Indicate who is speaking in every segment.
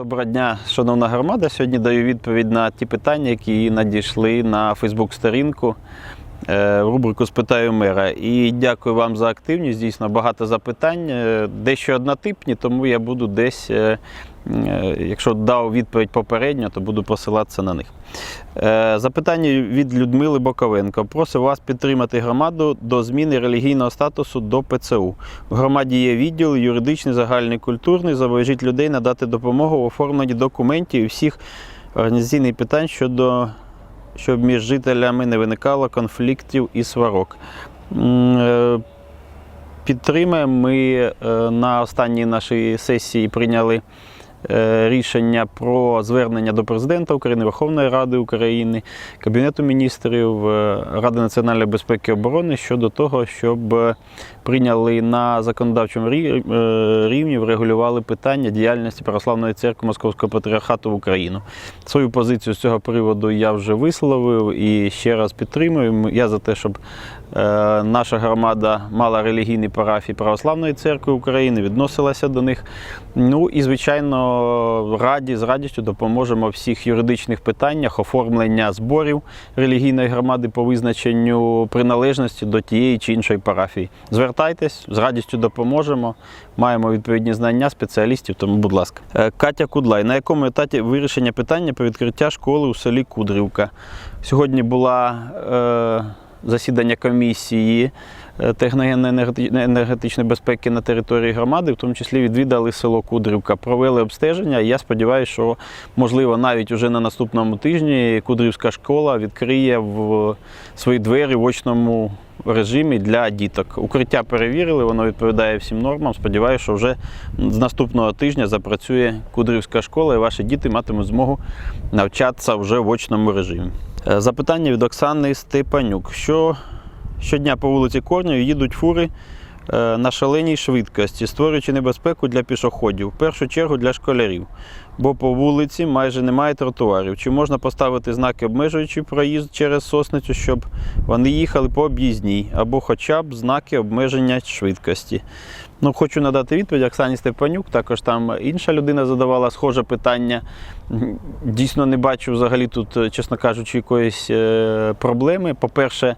Speaker 1: Доброго дня, шановна громада. Сьогодні даю відповідь на ті питання, які надійшли на Фейсбук-сторінку е, рубрику Спитаю мера. І дякую вам за активність. Дійсно, багато запитань, е, дещо однотипні, тому я буду десь, е, якщо дав відповідь попередньо, то буду посилатися на них. Е, Запитання від Людмили Боковенко. Просив вас підтримати громаду до зміни релігійного статусу до ПЦУ. В громаді є відділ юридичний, загальний, культурний. Забажіть людей надати допомогу в оформленні документів і всіх організаційних питань щодо щоб між жителями не виникало конфліктів і сварок. Е, Підтримаємо. Ми е, на останній нашій сесії прийняли е, рішення про звернення до президента України, Верховної Ради України, Кабінету міністрів, е, Ради національної безпеки і оборони щодо того, щоб е, прийняли на законодавчому е, рівні, врегулювали питання діяльності Православної церкви Московського патріархату в Україну. Свою позицію з цього приводу я вже висловив і ще раз підтримую. Я за те, щоб е, наша громада мала релігійні парафії Православної церкви України, відносилася до них. Ну і, звичайно, раді з радістю допоможемо в всіх юридичних питаннях оформлення зборів релігійної громади по визначенню приналежності до тієї чи іншої парафії. Звертайтесь, з радістю допоможемо. Маємо відповідні знання спеціалістів, тому, будь ласка. Е, Катя Кудлай, на якому етапі вирішення питання про відкриття школи у селі Кудрівка? Сьогодні була е, засідання комісії е, техногенно-енергетичної безпеки на території громади, в тому числі відвідали село Кудрівка, провели обстеження. Я сподіваюся, що можливо навіть уже на наступному тижні Кудрівська школа відкриє в свої двері в очному режимі для діток. Укриття перевірили, воно відповідає всім нормам. Сподіваюся, що вже з наступного тижня запрацює Кудрівська школа, і ваші діти матимуть змогу навчатися вже в очному режимі. Е, Запитання від Оксани Степанюк. Що щодня по вулиці Корнею їдуть фури на шаленій швидкості, створюючи небезпеку для пішоходів, в першу чергу для школярів. Бо по вулиці майже немає тротуарів. Чи можна поставити знаки, обмежуючи проїзд через сосницю, щоб вони їхали по об'їзній, або хоча б знаки обмеження швидкості? Ну, хочу надати відповідь Оксані Степанюк. Також там інша людина задавала схоже питання. Дійсно, не бачу взагалі тут, е, чесно кажучи, якоїсь е, проблеми. По-перше,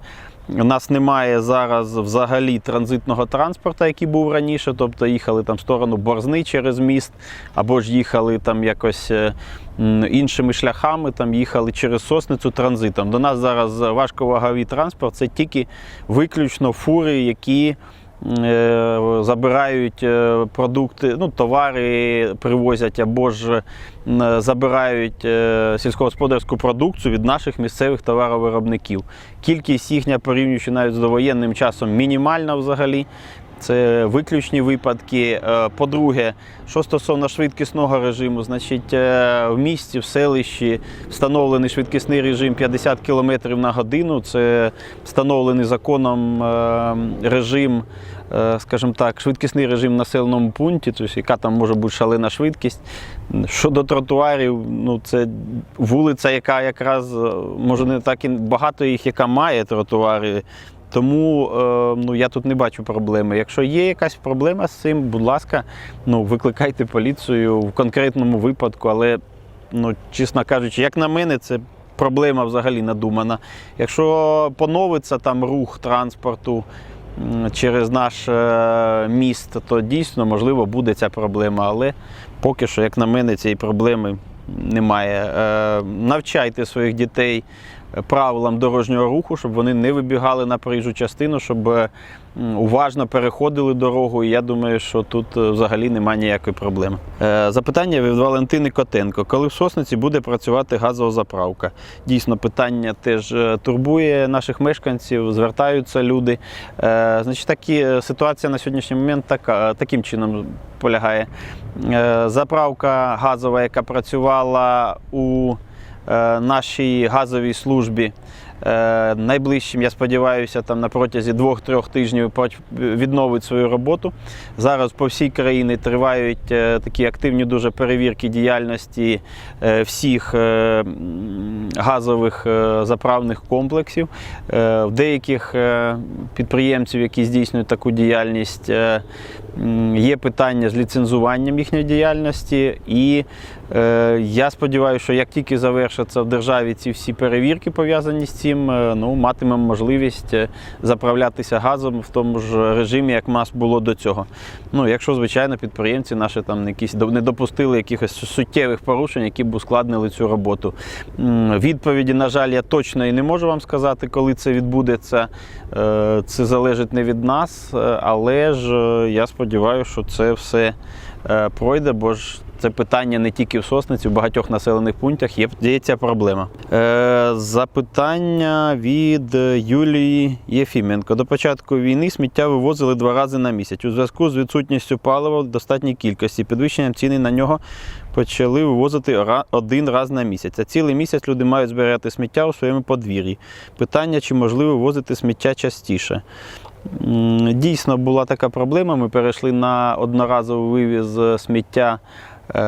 Speaker 1: у нас немає зараз взагалі транзитного транспорту, який був раніше, тобто їхали там в сторону Борзни через міст, або ж їхали там якось е, іншими шляхами, там їхали через сосницю транзитом. До нас зараз важковаговий транспорт це тільки виключно фури, які забирають е, продукти, ну, товари привозять або ж забирають е, сільськогосподарську продукцію від наших місцевих товаровиробників. Кількість їхня, порівнюючи навіть з довоєнним часом, мінімальна взагалі. Це виключні випадки. Е, По-друге, що стосовно швидкісного режиму, значить е, в місті, в селищі встановлений швидкісний режим 50 км на годину. Це встановлений законом е, режим, скажімо так, швидкісний режим в населеному пункті, тобто яка там може бути шалена швидкість. Щодо тротуарів, ну це вулиця, яка якраз може не так і багато їх, яка має тротуари. Тому е, ну, я тут не бачу проблеми. Якщо є якась проблема з цим, будь ласка, ну, викликайте поліцію в конкретному випадку, але, ну, чесно кажучи, як на мене, це проблема взагалі надумана. Якщо поновиться там рух транспорту через наш е, міст, то дійсно можливо буде ця проблема. Але поки що, як на мене, цієї проблеми немає. Е, навчайте своїх дітей правилам дорожнього руху, щоб вони не вибігали на проїжджу частину, щоб е, уважно переходили дорогу. І я думаю, що тут е, взагалі немає ніякої проблеми. Е, Запитання від Валентини Котенко. Коли в Сосниці буде працювати газова заправка? Дійсно, питання теж турбує наших мешканців, звертаються люди. Значить, такі, ситуація на сьогоднішній момент така, таким чином полягає. Заправка газова, яка працювала у нашій газовій службі. Е, Найближчим, я сподіваюся, там на протязі двох-трьох тижнів відновить свою роботу. Зараз по всій країні тривають е, такі активні дуже перевірки діяльності е, всіх е, газових е, заправних комплексів. Е, В деяких е, підприємців, які здійснюють таку діяльність, е, є питання з ліцензуванням їхньої діяльності і Е, Я сподіваюся, що як тільки завершаться в державі ці всі перевірки пов'язані з цим, е, ну, матимемо можливість е, заправлятися газом в тому ж режимі, як нас було до цього. Ну, якщо, звичайно, підприємці наші там якісь не допустили якихось суттєвих порушень, які б ускладнили цю роботу. Відповіді, на жаль, я точно і не можу вам сказати, коли це відбудеться. Е, Це залежить не від нас, але ж я сподіваюся, що це все е, пройде, бо ж це питання не тільки в Сосниці, в багатьох населених пунктах є, є ця проблема. Е, запитання від Юлії Єфіменко. До початку війни сміття вивозили два рази на місяць. У зв'язку з відсутністю палива в достатній кількості, підвищенням ціни на нього почали вивозити один раз на місяць. А цілий місяць люди мають збирати сміття у своєму подвір'ї. Питання, чи можливо вивозити сміття частіше. Дійсно була така проблема. Ми перейшли на одноразовий вивіз сміття е,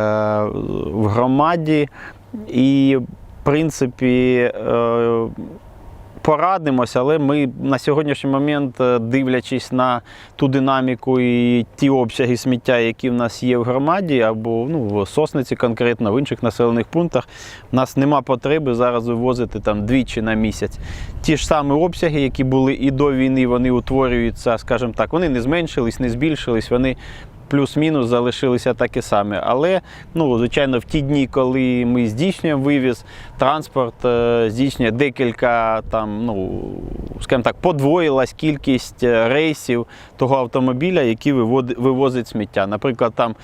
Speaker 1: в громаді. І, в принципі, е, порадимося, але ми на сьогоднішній момент, е, дивлячись на ту динаміку і ті обсяги сміття, які в нас є в громаді, або ну, в Сосниці конкретно, в інших населених пунктах, в нас нема потреби зараз вивозити там двічі на місяць. Ті ж самі обсяги, які були і до війни, вони утворюються, скажімо так, вони не зменшились, не збільшились, вони плюс-мінус залишилися такі самі. Але, ну, звичайно, в ті дні, коли ми здійснюємо вивіз, транспорт е, здійснює декілька там, ну, скажімо так, подвоїлась кількість е, рейсів того автомобіля, який вивозить сміття. Наприклад, там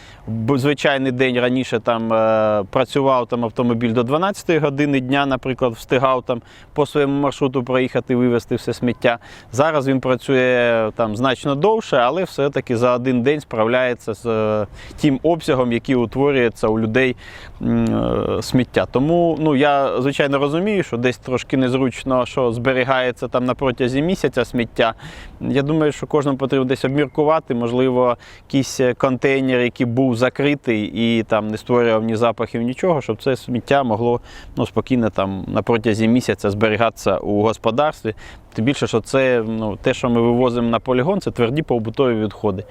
Speaker 1: звичайний день раніше там е, працював там автомобіль до 12 години дня, наприклад, встигав там по своєму маршруту проїхати, вивезти все сміття. Зараз він працює там значно довше, але все-таки за один день справляється з е, тим обсягом, який утворюється у людей е, сміття. Тому ну, я звичайно розумію, що десь трошки незручно, що зберігається там на протязі місяця сміття. Я думаю, що кожному потрібно десь обміркувати, можливо, якийсь е, контейнер, який був закритий і там не створював ні запахів, нічого, щоб це сміття могло ну, спокійно там на протязі місяця зберігатися у господарстві. Тим більше, що це ну, те, що ми вивозимо на полігон, це тверді побутові відходи.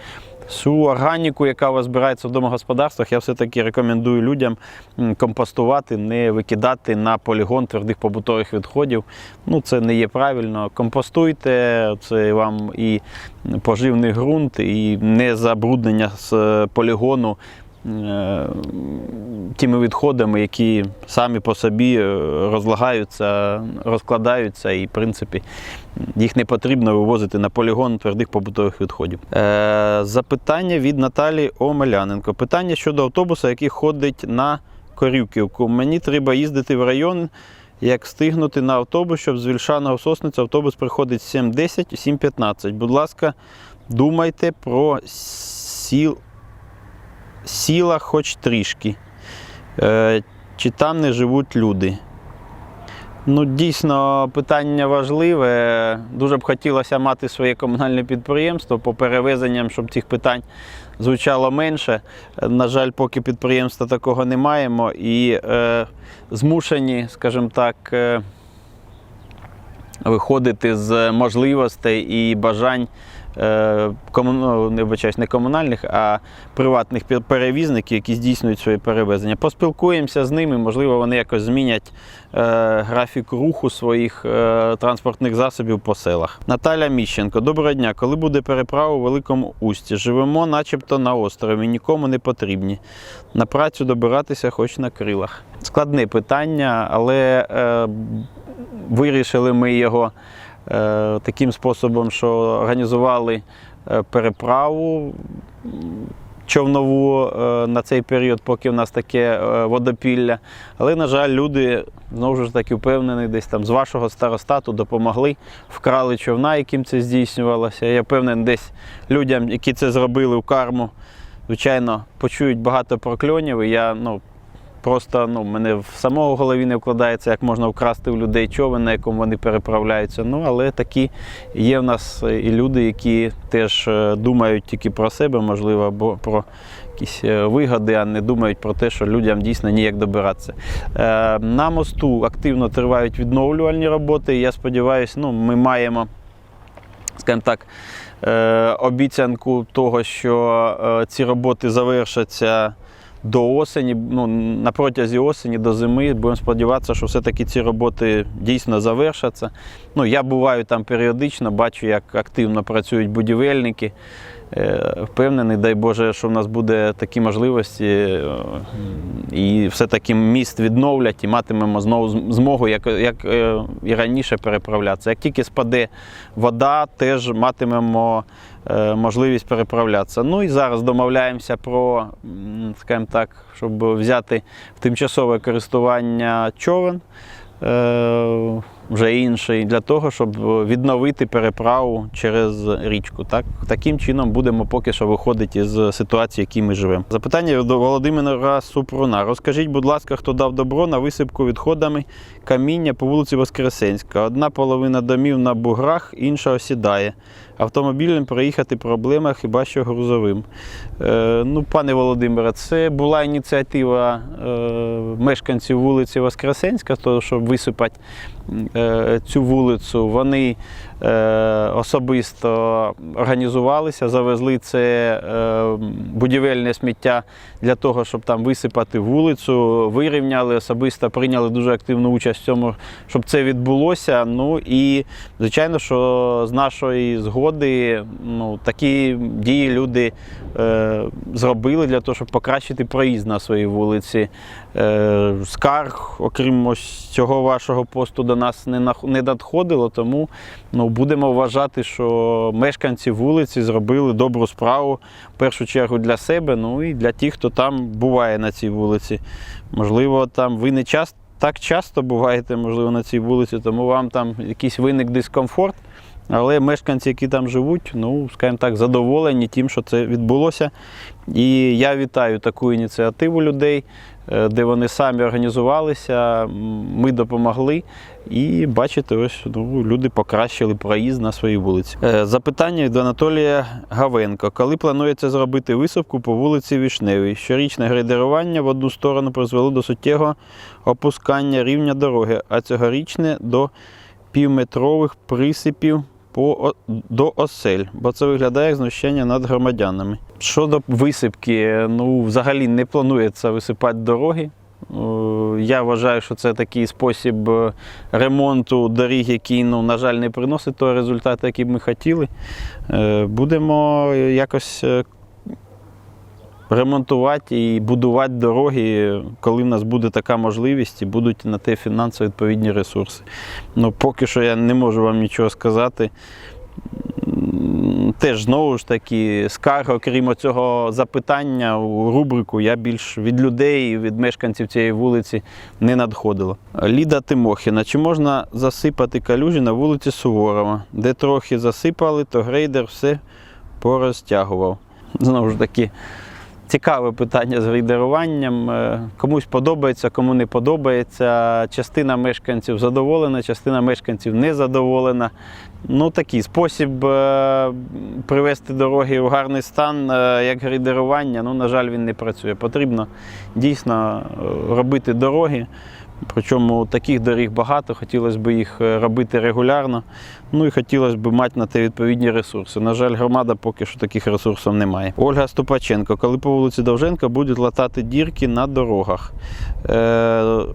Speaker 1: Всю органіку, яка у вас збирається в домогосподарствах, я все-таки рекомендую людям компостувати, не викидати на полігон твердих побутових відходів. Ну, це не є правильно. Компостуйте, це вам і поживний ґрунт, і не забруднення з е, полігону тими відходами, які самі по собі е, розлагаються, розкладаються, і, в принципі, їх не потрібно вивозити на полігон твердих побутових відходів. Е, запитання від Наталі Омеляненко. Питання щодо автобуса, який ходить на Корюківку. Мені треба їздити в район. Як встигнути на автобус, щоб з Вільшаного в Сосницю автобус приходить 7.10, 7.15. Будь ласка, думайте про сіл, сіла хоч трішки. Е, чи там не живуть люди? Ну, дійсно, питання важливе. Дуже б хотілося мати своє комунальне підприємство по перевезенням, щоб цих питань звучало менше. На жаль, поки підприємства такого не маємо і е, змушені, скажімо так, е, виходити з можливостей і бажань е, кому- ну, не вибачаюсь, не комунальних, а приватних перевізників, які здійснюють свої перевезення. Поспілкуємося з ними, можливо, вони якось змінять е, графік руху своїх е, транспортних засобів по селах. Наталя Міщенко, доброго дня. Коли буде переправа у Великому Усті? Живемо начебто на острові, нікому не потрібні. На працю добиратися хоч на крилах. Складне питання, але е, вирішили ми його таким способом, що організували е, переправу човнову е, на цей період, поки в нас таке е, водопілля. Але, на жаль, люди знову ж таки впевнені, десь там з вашого старостату допомогли, вкрали човна, яким це здійснювалося. Я впевнений, десь людям, які це зробили в карму, звичайно, почують багато прокльонів. І я ну, Просто ну, мене в самого голові не вкладається, як можна вкрасти у людей човен, на якому вони переправляються. Ну, але такі є в нас і люди, які теж е, думають тільки про себе, можливо, або про якісь е, вигоди, а не думають про те, що людям дійсно ніяк добиратися. Е, На мосту активно тривають відновлювальні роботи. Я сподіваюся, ну, ми маємо, скажімо так, е, обіцянку того, що е, ці роботи завершаться до осені, ну, на протязі осені до зими. Будемо сподіватися, що все-таки ці роботи дійсно завершаться. Ну, я буваю там періодично, бачу, як активно працюють будівельники. Е, Впевнений, дай Боже, що в нас буде такі можливості, е, і все-таки міст відновлять і матимемо знову змогу, як, як е, і раніше, переправлятися. Як тільки спаде вода, теж матимемо можливість переправлятися. Ну і зараз домовляємося про, скажімо так, щоб взяти в тимчасове користування човен. е, Вже інший для того, щоб відновити переправу через річку. Так таким чином будемо поки що виходити з ситуації, в якій ми живемо. Запитання до Володимира Супруна. Розкажіть, будь ласка, хто дав добро на висипку відходами каміння по вулиці Воскресенська? Одна половина домів на буграх, інша осідає. Автомобілем проїхати проблема хіба що грузовим. Е, ну, пане Володимире, це була ініціатива е, мешканців вулиці Воскресенська, того, щоб висипати е, цю вулицю. Вони особисто організувалися, завезли це е, будівельне сміття для того, щоб там висипати вулицю, вирівняли, особисто прийняли дуже активну участь в цьому, щоб це відбулося. Ну і звичайно, що з нашої згоди ну, такі дії люди е, зробили для того, щоб покращити проїзд на своїй вулиці. Е, скарг, окрім ось цього вашого посту, до нас не надходило, тому ну, будемо вважати, що мешканці вулиці зробили добру справу в першу чергу для себе, ну і для тих, хто там буває на цій вулиці. Можливо, там ви не часто. Так часто буваєте, можливо, на цій вулиці, тому вам там якийсь виник дискомфорт. Але мешканці, які там живуть, ну, скажімо так, задоволені тим, що це відбулося. І я вітаю таку ініціативу людей, де вони самі організувалися, ми допомогли. І бачите, ось ну, люди покращили проїзд на своїй вулиці. Е, Запитання від Анатолія Гавенко. Коли планується зробити висадку по вулиці Вішневій? Щорічне грейдерування в одну сторону призвело до суттєвого опускання рівня дороги, а цьогорічне до півметрових присипів по, до осель, бо це виглядає як знущання над громадянами. Щодо висипки, ну взагалі не планується висипати дороги. Е, Я вважаю, що це такий спосіб е, ремонту доріг, який, ну, на жаль, не приносить того результату, який б ми хотіли. Е, Будемо якось ремонтувати і будувати дороги, коли в нас буде така можливість і будуть на те фінансово відповідні ресурси. Ну, поки що я не можу вам нічого сказати. Теж знову ж таки, скарг, окрім цього запитання у рубрику, я більш від людей, від мешканців цієї вулиці не надходило. Ліда Тимохіна. Чи можна засипати калюжі на вулиці Суворова? Де трохи засипали, то грейдер все порозтягував. Знову ж таки, цікаве питання з грейдеруванням. Е, Комусь подобається, кому не подобається. Частина мешканців задоволена, частина мешканців не задоволена. Ну, такий спосіб е, привести дороги у гарний стан, е, як грейдерування, ну, на жаль, він не працює. Потрібно дійсно робити дороги. Причому таких доріг багато, хотілося б їх е, робити регулярно. Ну і хотілося б мати на те відповідні ресурси. На жаль, громада поки що таких ресурсів немає. Ольга Ступаченко, коли по вулиці Довженка будуть латати дірки на дорогах. Е,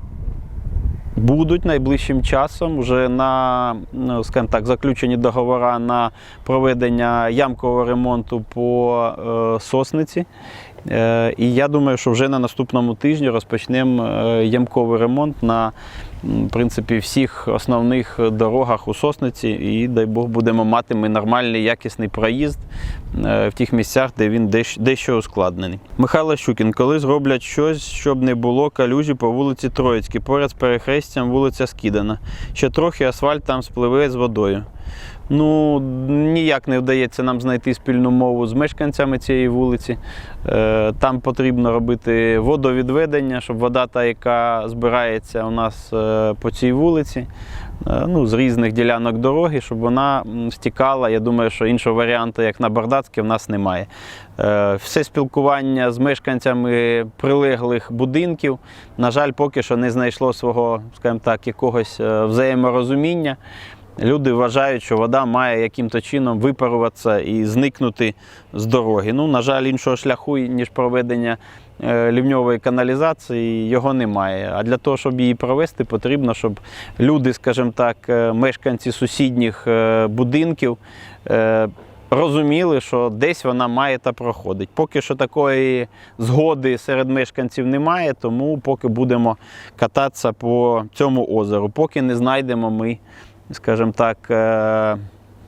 Speaker 1: Будуть найближчим часом вже на ну, скажімо так, заключені договори на проведення ямкового ремонту по е, сосниці. Е, і я думаю, що вже на наступному тижні розпочнемо е, ямковий ремонт на принципі, всіх основних дорогах у сосниці. І дай Бог будемо мати ми нормальний якісний проїзд е, в тих місцях, де він дещ- дещо ускладнений. Михайло Щукін, коли зроблять щось, щоб не було калюжі по вулиці Троїцькій, поряд з перехрестям вулиця Скідана. Ще трохи асфальт там спливе з водою. Ну, ніяк не вдається нам знайти спільну мову з мешканцями цієї вулиці. Е, Там потрібно робити водовідведення, щоб вода, та, яка збирається у нас е, по цій вулиці, е, ну, з різних ділянок дороги, щоб вона стікала. Я думаю, що іншого варіанту, як на Бардацьке, в нас немає. Все спілкування з мешканцями прилеглих будинків, на жаль, поки що не знайшло свого, скажімо так, якогось взаєморозуміння. Люди вважають, що вода має яким-то чином випаруватися і зникнути з дороги. Ну, на жаль, іншого шляху, ніж проведення е, лівньової каналізації його немає. А для того, щоб її провести, потрібно, щоб люди, скажімо так, е, мешканці сусідніх е, будинків. Розуміли, що десь вона має та проходить. Поки що такої згоди серед мешканців немає, тому поки будемо кататися по цьому озеру, поки не знайдемо ми, скажімо так, е,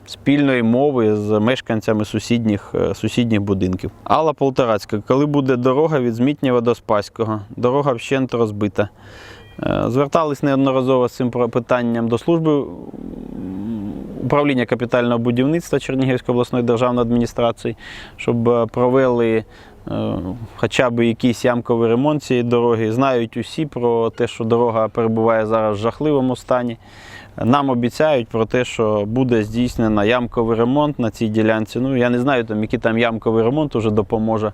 Speaker 1: спільної мови з мешканцями сусідніх, е, сусідніх будинків. Алла Полторацька, коли буде дорога від Змітнєва до Спаського, дорога вщент розбита. Е, Звертались неодноразово з цим питанням до служби управління капітального будівництва Чернігівської обласної державної адміністрації, щоб провели хоча б якийсь ямковий ремонт цієї дороги. Знають усі про те, що дорога перебуває зараз в жахливому стані. Нам обіцяють про те, що буде здійснено ямковий ремонт на цій ділянці. Ну, я не знаю, там, який там ямковий ремонт уже допоможе.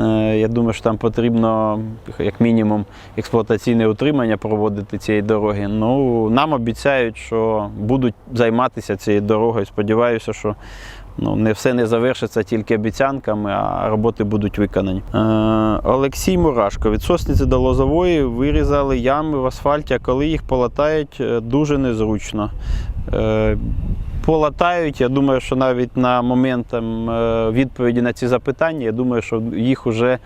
Speaker 1: Е, Я думаю, що там потрібно, як мінімум, експлуатаційне утримання проводити цієї дороги. Ну, нам обіцяють, що будуть займатися цією дорогою. Сподіваюся, що ну, не все не завершиться тільки обіцянками, а роботи будуть виконані. Е, Олексій Мурашко. Від Сосниці до Лозової вирізали ями в асфальті, а коли їх полатають, е, дуже незручно. Е, полатають. Я думаю, що навіть на момент там, е, відповіді на ці запитання, я думаю, що їх вже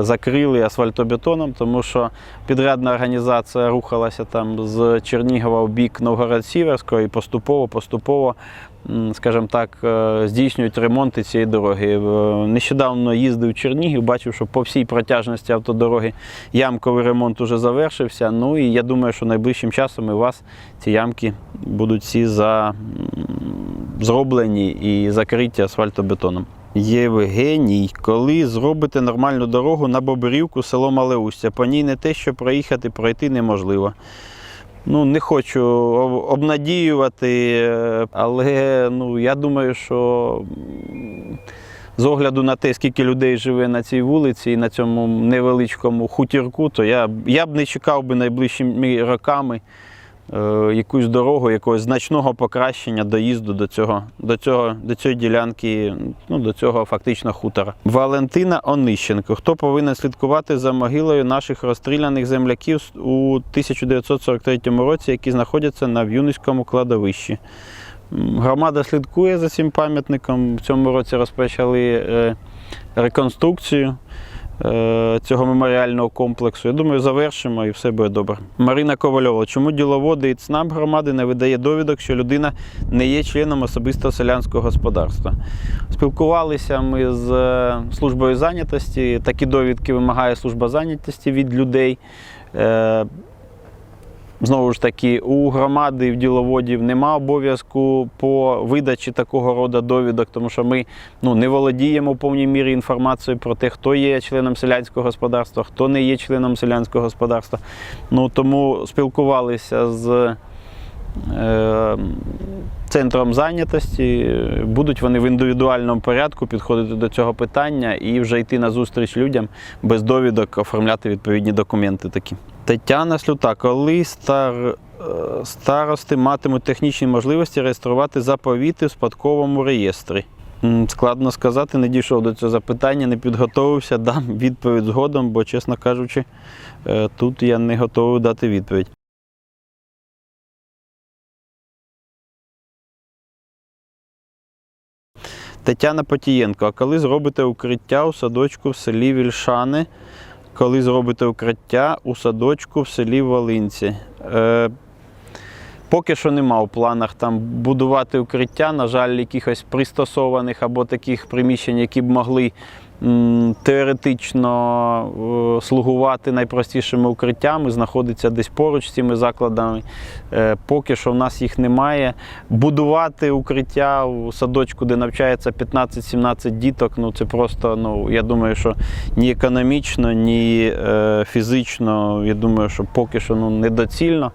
Speaker 1: закрили асфальтобетоном, тому що підрядна організація рухалася там з Чернігова в бік Новгород-Сіверського і поступово, поступово, м, скажімо так, е, здійснюють ремонти цієї дороги. Е, Нещодавно їздив Чернігів, бачив, що по всій протяжності автодороги ямковий ремонт уже завершився. Ну і я думаю, що найближчим часом у вас ці ямки будуть всі за, зроблені і закриті асфальтобетоном. Євгеній, коли зробите нормальну дорогу на Бобрівку, село Малеустя, по ній не те, що проїхати, пройти неможливо. Ну, не хочу обнадіювати, е, але ну, я думаю, що з огляду на те, скільки людей живе на цій вулиці і на цьому невеличкому хутірку, то я, я б не чекав би найближчими роками якусь дорогу, якогось значного покращення доїзду до цього, до цього, до цієї ділянки, ну, до цього фактично хутора. Валентина Онищенко. Хто повинен слідкувати за могилою наших розстріляних земляків у 1943 році, які знаходяться на В'юницькому кладовищі? Громада слідкує за цим пам'ятником. В цьому році розпочали е, реконструкцію е, цього меморіального комплексу. Я думаю, завершимо і все буде добре. Марина Ковальова. Чому діловоди і ЦНАП громади не видає довідок, що людина не є членом особистого селянського господарства? Спілкувалися ми з е, службою зайнятості. Такі довідки вимагає служба зайнятості від людей. Знову ж таки, у громади і в діловодів нема обов'язку по видачі такого роду довідок, тому що ми ну, не володіємо в повній мірі інформацією про те, хто є членом селянського господарства, хто не є членом селянського господарства. Ну, тому спілкувалися з е, центром зайнятості. Будуть вони в індивідуальному порядку підходити до цього питання і вже йти на зустріч людям без довідок, оформляти відповідні документи такі. Тетяна Слюта, коли стар, е, старости матимуть технічні можливості реєструвати заповіти в спадковому реєстрі? Складно сказати, не дійшов до цього запитання, не підготовився, дам відповідь згодом, бо, чесно кажучи, е, тут я не готовий дати відповідь. Тетяна Потієнко, а коли зробите укриття у садочку в селі Вільшани? Коли зробите укриття у садочку в селі Волинці? Е, поки що нема в планах там будувати укриття. На жаль, якихось пристосованих або таких приміщень, які б могли теоретично е, слугувати найпростішими укриттями, знаходиться десь поруч з цими закладами. Е, поки що в нас їх немає. Будувати укриття у садочку, де навчається 15-17 діток, ну це просто, ну я думаю, що ні економічно, ні е, фізично, я думаю, що поки що ну, недоцільно.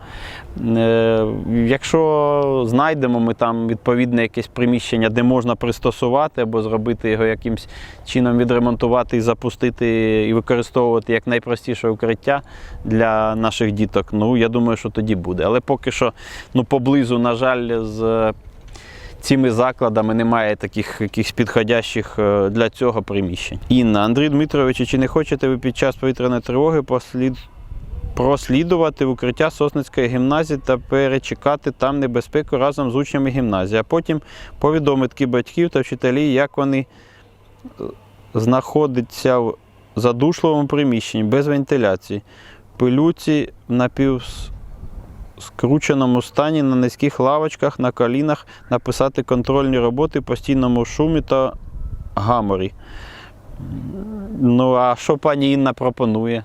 Speaker 1: Е, Якщо знайдемо ми там відповідне якесь приміщення, де можна пристосувати або зробити його якимось чином відремонтувати і запустити і використовувати як найпростіше укриття для наших діток, ну я думаю, що тоді буде. Але поки що ну, поблизу, на жаль, з цими закладами немає таких якихось підходящих е, для цього приміщень. Інна, Андрій Дмитрович, чи не хочете ви під час повітряної тривоги послід... прослідувати в укриття Сосницької гімназії та перечекати там небезпеку разом з учнями гімназії, а потім повідомити батьків та вчителів, як вони е, знаходяться в задушливому приміщенні без вентиляції, пилюці в напівскрученому стані на низьких лавочках, на колінах, написати контрольні роботи в постійному шумі та гаморі. Ну, а що пані Інна пропонує?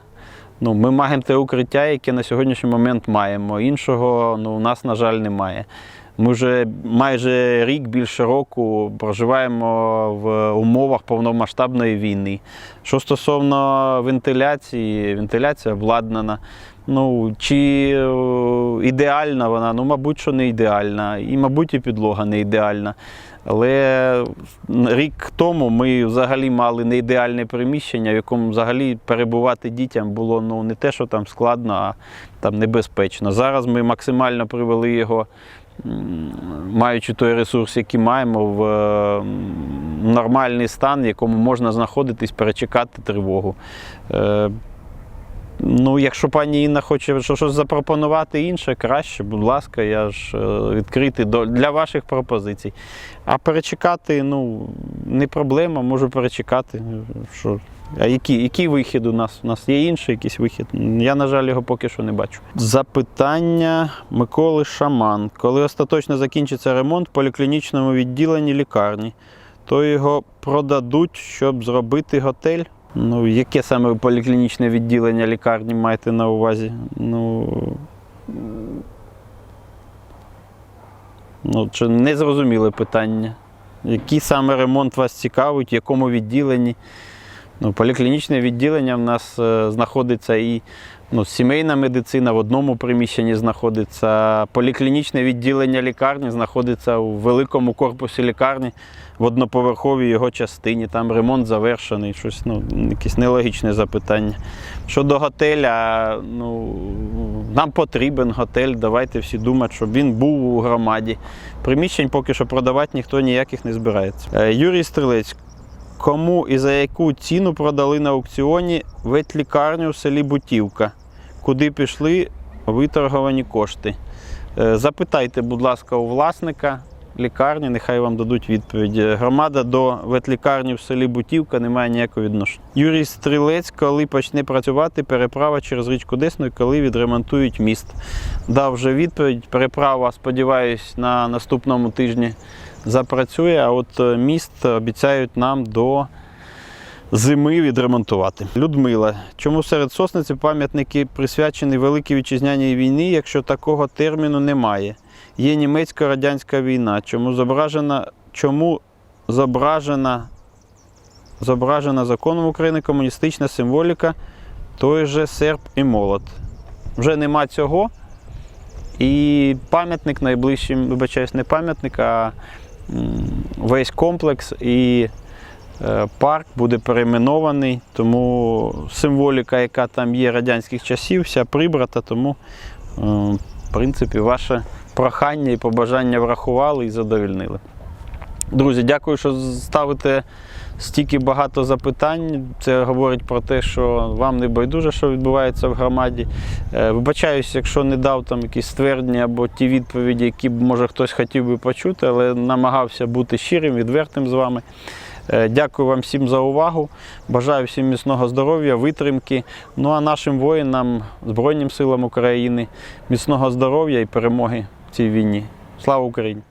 Speaker 1: Ну, ми маємо те укриття, яке на сьогоднішній момент маємо. Іншого ну, у нас, на жаль, немає. Ми вже майже рік, більше року проживаємо в умовах повномасштабної війни. Що стосовно вентиляції, вентиляція обладнана. Ну, чи е, ідеальна вона? Ну, мабуть, що не ідеальна. І, мабуть, і підлога не ідеальна. Але рік тому ми взагалі мали не ідеальне приміщення, в якому взагалі перебувати дітям було ну, не те, що там складно, а там небезпечно. Зараз ми максимально привели його, маючи той ресурс, який маємо, в е, нормальний стан, в якому можна знаходитись, перечекати тривогу. Ну, якщо пані Інна хоче щось запропонувати інше, краще, будь ласка, я ж е, відкритий для ваших пропозицій. А перечекати, ну, не проблема, можу перечекати. Що? А який, який вихід у нас? У нас є інший якийсь вихід? Я, на жаль, його поки що не бачу. Запитання Миколи Шаман. Коли остаточно закінчиться ремонт в поліклінічному відділенні лікарні, то його продадуть, щоб зробити готель? Ну, яке саме поліклінічне відділення лікарні маєте на увазі? Ну, ну чи не зрозуміле питання. Який саме ремонт вас цікавить, в якому відділенні? Ну, поліклінічне відділення в нас е, знаходиться і ну, сімейна медицина в одному приміщенні знаходиться. Поліклінічне відділення лікарні знаходиться у великому корпусі лікарні в одноповерховій його частині. Там ремонт завершений. Щось ну, якесь нелогічне запитання. Щодо готеля, ну, нам потрібен готель. Давайте всі думати, щоб він був у громаді. Приміщень поки що продавати ніхто ніяких не збирається. Е, Юрій Стрілець. Кому і за яку ціну продали на аукціоні ветлікарню в селі Бутівка? Куди пішли виторговані кошти? Е, Запитайте, будь ласка, у власника лікарні, нехай вам дадуть відповідь. Е, Громада до ветлікарні в селі Бутівка не має ніякого відношення. Юрій Стрілець, коли почне працювати переправа через річку Десну, коли відремонтують міст. Дав вже відповідь. Переправа, сподіваюсь, на наступному тижні запрацює, а от е, міст обіцяють нам до зими відремонтувати. Людмила, чому серед сосниці пам'ятники присвячені Великій Вітчизняній війні, якщо такого терміну немає? Є німецько-радянська війна. Чому зображена, чому зображена, зображена законом України комуністична символіка, той же серп і молот? Вже нема цього. І пам'ятник найближчим, вибачаюсь, не пам'ятник, а весь комплекс і парк буде перейменований, тому символіка, яка там є радянських часів, вся прибрата, тому е, в принципі ваше прохання і побажання врахували і задовільнили. Друзі, дякую, що ставите стільки багато запитань. Це говорить про те, що вам не байдуже, що відбувається в громаді. Е, Вибачаюсь, якщо не дав там якісь ствердження або ті відповіді, які б може хтось хотів би почути, але намагався бути щирим, відвертим з вами. Е, Дякую вам всім за увагу. Бажаю всім міцного здоров'я, витримки. Ну а нашим воїнам, Збройним силам України, міцного здоров'я і перемоги в цій війні. Слава Україні!